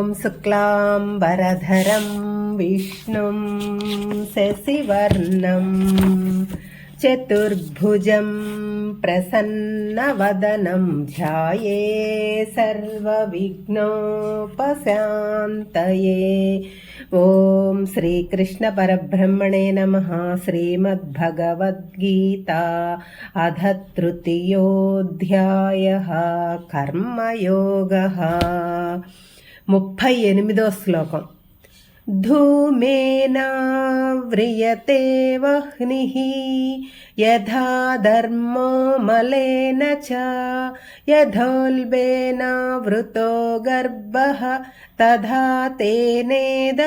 ॐ वरधरं विष्णुं शशिवर्णं, चतुर्भुजं प्रसन्नवदनं ध्याये सर्वविघ्नोपशान्तये। ॐ श्रीकृष्णपरब्रह्मणे नमः, श्रीमद्भगवद्गीता अध तृतीयोऽध्यायः, कर्मयोगः। ముప్పై ఎనిమిదో శ్లోకం. ధూమేన వ్రియతే వహ్నిः యథా ధర్మో మలేన చ యథోల్బేన వృతో గర్భः తథా తేనేదమావృతం.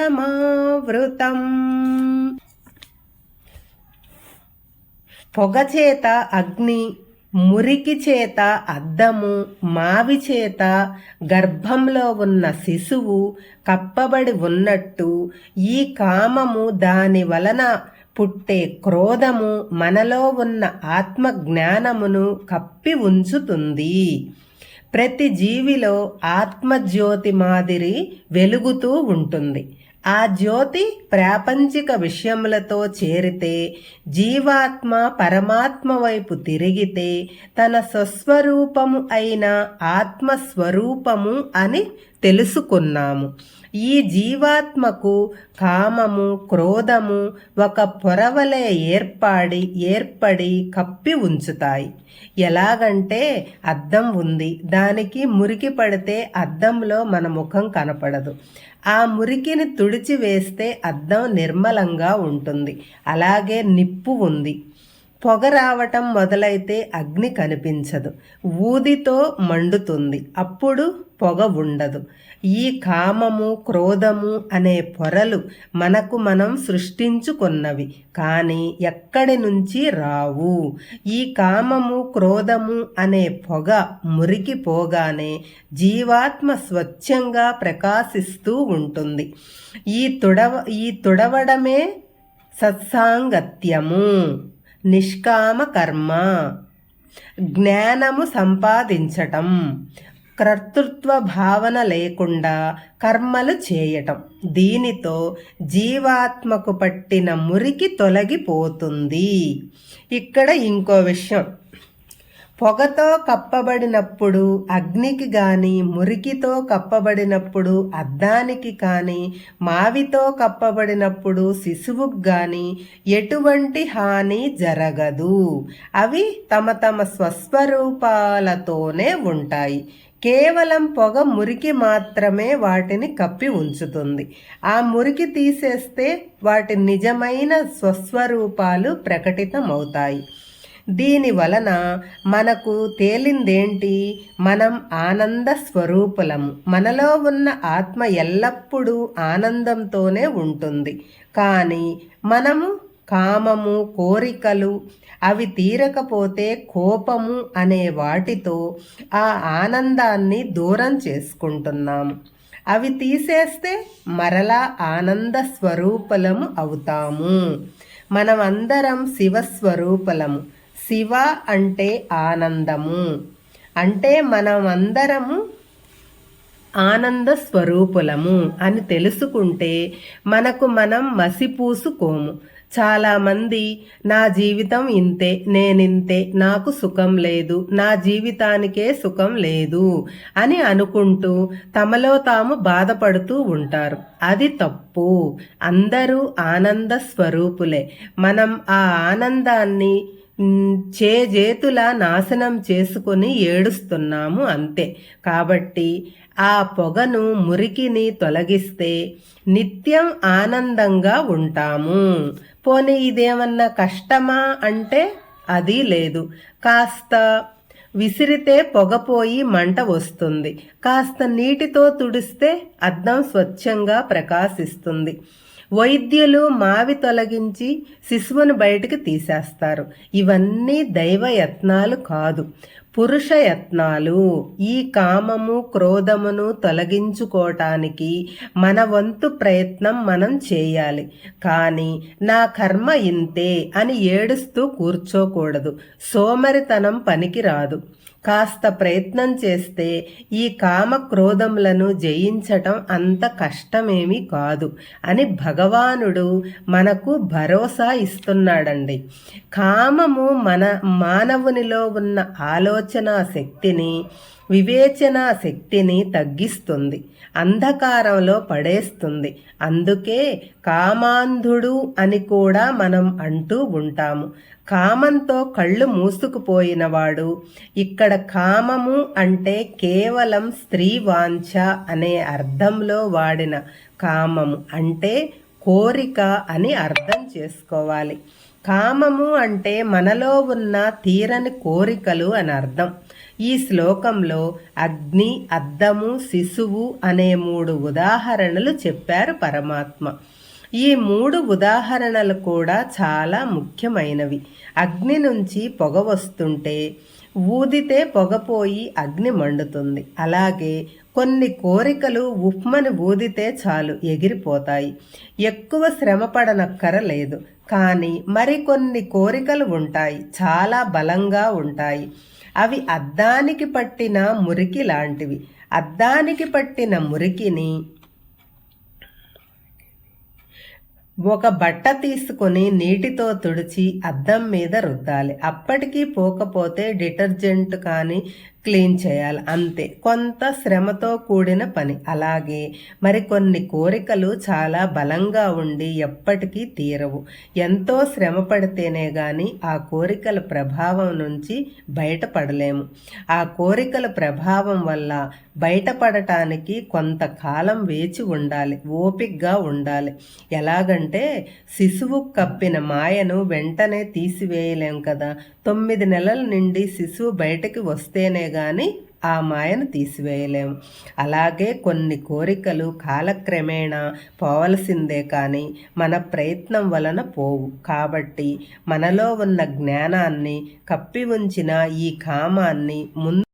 పొగచేత అగ్ని మురికి చేత అద్దము మావి చేత గర్భంలో ఉన్న శిశువు కప్పబడి ఉన్నట్టు ఈ కామము దాని వలన పుట్టే క్రోధము మనలో ఉన్న ఆత్మ జ్ఞానమును కప్పి ఉంచుతుంది. ప్రతి జీవిలో ఆత్మజ్యోతి మాదిరి వెలుగుతూ ఉంటుంది. ఆ జ్యోతి ప్రాపంచిక విషయములతో చేరితే జీవాత్మ పరమాత్మ వైపు తిరిగితే తన స్వస్వరూపము అయిన ఆత్మస్వరూపము అని తెలుసుకున్నాము. ఈ జీవాత్మకు కామము క్రోధము ఒక పొరవలే ఏర్పాడి ఏర్పడి కప్పి ఉంచుతాయి. ఎలాగంటే అద్దం ఉంది. దానికి మురికి పడితే అద్దంలో మన ముఖం కనపడదు. ఆ మురికిని తుడిచి వేస్తే అద్దం నిర్మలంగా ఉంటుంది. అలాగే నిప్పు ఉంది. పొగ రావటం మొదలైతే అగ్ని కనిపించదు. ఊదితో మండుతుంది. అప్పుడు పొగ ఉండదు. ఈ కామము క్రోధము అనే పొరలు మనకు మనం సృష్టించుకున్నవి కానీ ఎక్కడి నుంచి రావు? ఈ కామము క్రోధము అనే పొగ మురికిపోగానే జీవాత్మ స్వచ్ఛంగా ప్రకాశిస్తూ ఉంటుంది. ఈ తుడవ ఈ తుడవడమే సత్సాంగత్యము నిష్కామ కర్మ జ్ఞానము సంపాదించటం. కర్తృత్వ భావన లేకుండా కర్మలు చేయటం. దీనితో జీవాత్మకు పట్టిన మురికి తొలగిపోతుంది. ఇక్కడ ఇంకో విషయం. పొగతో కప్పబడినప్పుడు అగ్నికి కానీ మురికితో కప్పబడినప్పుడు అద్దానికి కానీ మావితో కప్పబడినప్పుడు శిశువుకు కానీ ఎటువంటి హాని జరగదు. అవి తమ తమ స్వస్వరూపాలతోనే ఉంటాయి. కేవలం పొగ మురికి మాత్రమే వాటిని కప్పి ఉంచుతుంది. ఆ మురికి తీసేస్తే వాటి నిజమైన స్వస్వరూపాలు ప్రకటితమవుతాయి. దీని వలన మనకు తేలిందేంటి? మనం ఆనంద స్వరూపులము. మనలో ఉన్న ఆత్మ ఎల్లప్పుడూ ఆనందంతోనే ఉంటుంది. కానీ మనము కామము కోరికలు అవి తీరకపోతే కోపము అనే వాటితో ఆ ఆనందాన్ని దూరం చేసుకుంటున్నాము అవి తీసేస్తే మరలా ఆనంద స్వరూపలము అవుతాము. మనమందరం శివస్వరూపలము శివ అంటే ఆనందము. అంటే మనమందరము ఆనంద స్వరూపులము అని తెలుసుకుంటే మనకు మనం మసిపూసుకోము. చాలామంది నా జీవితం ఇంతే నేనింతే నాకు సుఖం లేదు నా జీవితానికే సుఖం లేదు అని అనుకుంటూ తమలో తాము బాధపడుతూ ఉంటారు. అది తప్పు. అందరూ ఆనంద స్వరూపులే. మనం ఆ ఆనందాన్ని చేజేతుల నాశనం చేసుకుని ఏడుస్తున్నాము అంతే. కాబట్టి ఆ పొగను మురికిని తొలగిస్తే నిత్యం ఆనందంగా ఉంటాము. పోనీ ఇదేమన్నా కష్టమా అంటే అది లేదు. కాస్త విసిరితే పొగపోయి మంట వస్తుంది. కాస్త నీటితో తుడిస్తే అద్దం స్వచ్ఛంగా ప్రకాశిస్తుంది. వైద్యులు మావి తొలగించి శిశువును బయటికి తీసేస్తారు. ఇవన్నీ దైవ యత్నాలు కాదు. పురుషయత్నాలు. ఈ కామము క్రోధమును తొలగించుకోవటానికి మన వంతు ప్రయత్నం మనం చేయాలి. కానీ నా కర్మ ఇంతే అని ఏడుస్తూ కూర్చోకూడదు. సోమరితనం పనికి రాదు కాస్త ప్రయత్నం చేస్తే ఈ కామ క్రోధములను జయించటం అంత కష్టమేమీ కాదు అని భగవానుడు మనకు భరోసా ఇస్తున్నాడండి. కామము మన మానవునిలో ఉన్న ఆలోచన శక్తిని వివేచన శక్తిని తగ్గిస్తుంది అంధకారంలో పడేస్తుంది. అందుకే కామాంధుడు అని కూడా మనం అంటూ ఉంటాము. కామంతో కళ్ళు మూసుకుపోయినవాడు ఇక్కడ కామము అంటే కేవలం స్త్రీ వాంఛ అనే అర్థంలో వాడిన కామము అంటే కోరిక అని అర్థం చేసుకోవాలి. కామము అంటే మనలో ఉన్న తీరని కోరికలు అని అర్థం. ఈ శ్లోకంలో అగ్ని అద్దము శిశువు అనే మూడు ఉదాహరణలు చెప్పారు పరమాత్మ. ఈ మూడు ఉదాహరణలు కూడా చాలా ముఖ్యమైనవి. అగ్ని నుంచి పొగ వస్తుంటే ఊదితే పొగపోయి అగ్ని మండుతుంది. అలాగే కొన్ని కోరికలు ఉప్మని ఊదితే చాలు ఎగిరిపోతాయి. ఎక్కువ శ్రమ పడనక్కరలేదు. కానీ మరికొన్ని కోరికలు ఉంటాయి. చాలా బలంగా ఉంటాయి. అవి అద్దానికి పట్టిన మురికి లాంటివి. అద్దానికి పట్టిన మురికిని ఒక బట్ట తీసుకొని నీటితో తుడిచి అద్దం మీద రుద్దాలి. అప్పటికీ పోకపోతే డిటర్జెంట్ కానీ క్లీన్ చేయాలి అంతే. కొంత శ్రమతో కూడిన పని. అలాగే మరికొన్ని కోరికలు చాలా బలంగా ఉండి ఎప్పటికీ తీరవు. ఎంతో శ్రమ పడితేనే కానీ ఆ కోరికల ప్రభావం నుంచి బయటపడలేము. ఆ కోరికల ప్రభావం వల్ల బయటపడటానికి కొంతకాలం వేచి ఉండాలి ఓపిక్గా ఉండాలి. ఎలాగంటే శిశువు కప్పిన మాయను వెంటనే తీసివేయలేం కదా. తొమ్మిది నెలల నుండి శిశువు బయటకి వస్తేనే కానీ ఆ మాయను తీసివేయలేము అలాగే కొన్ని కోరికలు కాలక్రమేణా పోవలసిందే కానీ మన ప్రయత్నం వలన పోవు. కాబట్టి మనలో ఉన్న జ్ఞానాన్ని కప్పి ఉంచిన ఈ కామాన్ని ముందు